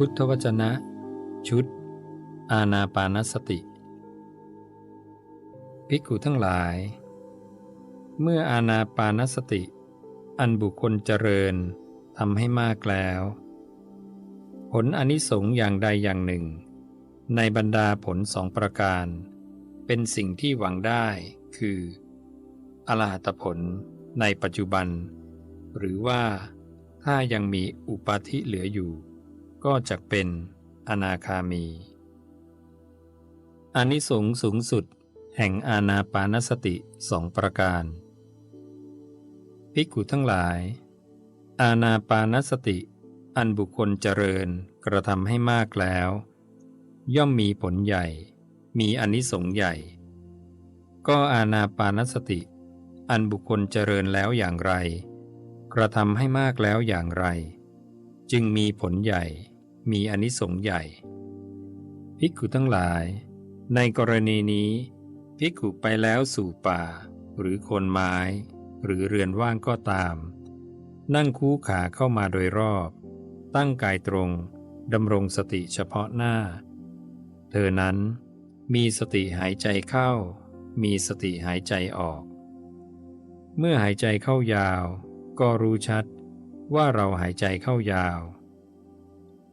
พุทธวจนะ ชุด อาณาปานสติ ภิกขุทั้งหลาย เมื่ออาณาปานสติ อันบุคคลเจริญทำให้มากแล้ว ผลอนิสงส์อย่างใดอย่างหนึ่ง ในบรรดาผลสองประการ เป็นสิ่งที่หวังได้คือ อรหัตผลในปัจจุบัน หรือว่าถ้ายังมีอุปาทิเหลืออยู่ ก็จะเป็นอนาคามีอานิสงส์สูงสุดแห่งอาณาปานสติสองประการภิกขุทั้งหลาย อาณาปานสติ อันบุคคลเจริญกระทำให้มากแล้ว ย่อมมีผลใหญ่ มีอนิสงส์ใหญ่ ก็อาณาปานสติ อันบุคคลเจริญแล้วอย่างไร กระทำให้มากแล้วอย่างไร จึงมีผลใหญ่ มีอนิสงส์ใหญ่ ภิกขุทั้งหลาย ในกรณีนี้ ภิกขุไปแล้วสู่ป่า หรือคนไม้ หรือเรือนว่างก็ตาม นั่งคู่ขาเข้ามาโดยรอบ ตั้งกายตรงดำรงสติเฉพาะหน้า เธอนั้นมีสติหายใจเข้า มีสติหายใจออก เมื่อหายใจเข้ายาว ก็รู้ชัดว่าเราหายใจเข้ายาว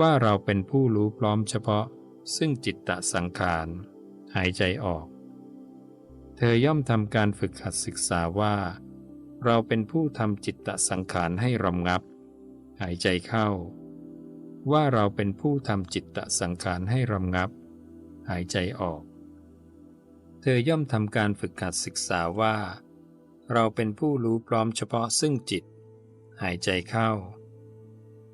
ว่าเราเป็นผู้รู้พร้อมเฉพาะ ซึ่งจิตตสังขาร หายใจออก เธอย่อมทำการฝึกหัดศึกษาว่า เราเป็นผู้ทำจิตตสังขารให้รำงับ หายใจเข้า ว่าเราเป็นผู้ทำจิตตสังขารให้รำงับ หายใจออก เธอย่อมทำการฝึกหัดศึกษาว่า เราเป็นผู้รู้พร้อมเฉพาะซึ่งจิต หายใจเข้า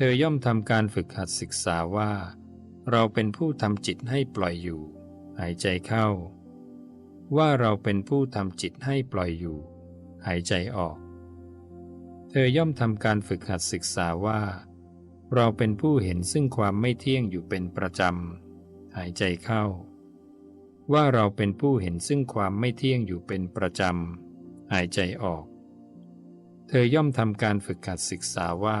เธอย่อมทำการฝึกหัดศึกษาว่า เราเป็นผู้ทำจิตให้ปล่อยอยู่ หายใจเข้า ว่าเราเป็นผู้ทำจิตให้ปล่อยอยู่ หายใจออก เธอย่อมทำการฝึกหัดศึกษาว่า เราเป็นผู้เห็นซึ่งความไม่เที่ยงอยู่เป็นประจำ หายใจเข้า ว่าเราเป็นผู้เห็นซึ่งความไม่เที่ยงอยู่เป็นประจำ หายใจออก เธอย่อมทำการฝึกหัดศึกษาว่า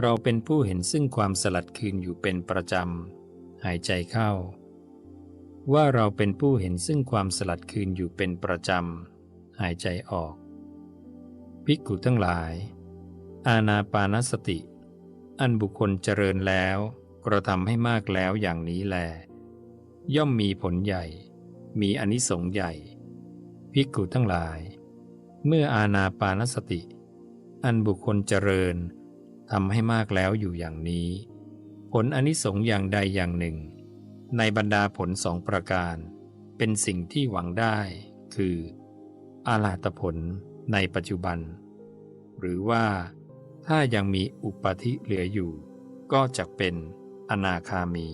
เราเป็นผู้เห็นซึ่งความสลัดคืนอยู่เป็นประจำ หายใจเข้า ว่าเราเป็นผู้เห็นซึ่งความสลัดคืนอยู่เป็นประจำ หายใจออก ภิกขุทั้งหลาย อาณาปานสติ อันบุคคลเจริญแล้ว กระทำให้มากแล้วอย่างนี้แล ย่อมมีผลใหญ่ มีอนิสงส์ใหญ่ ภิกขุทั้งหลาย เมื่ออาณาปานสติ อันบุคคลเจริญ ทำให้มากแล้วอยู่อย่างนี้ ผลอนิสงส์อย่างใดอย่างหนึ่ง ในบรรดาผลสองประการ เป็นสิ่งที่หวังได้ คืออาลาตผลในปัจจุบัน หรือว่าถ้ายังมีอุปธิเหลืออยู่ ก็จะเป็นอนาคามี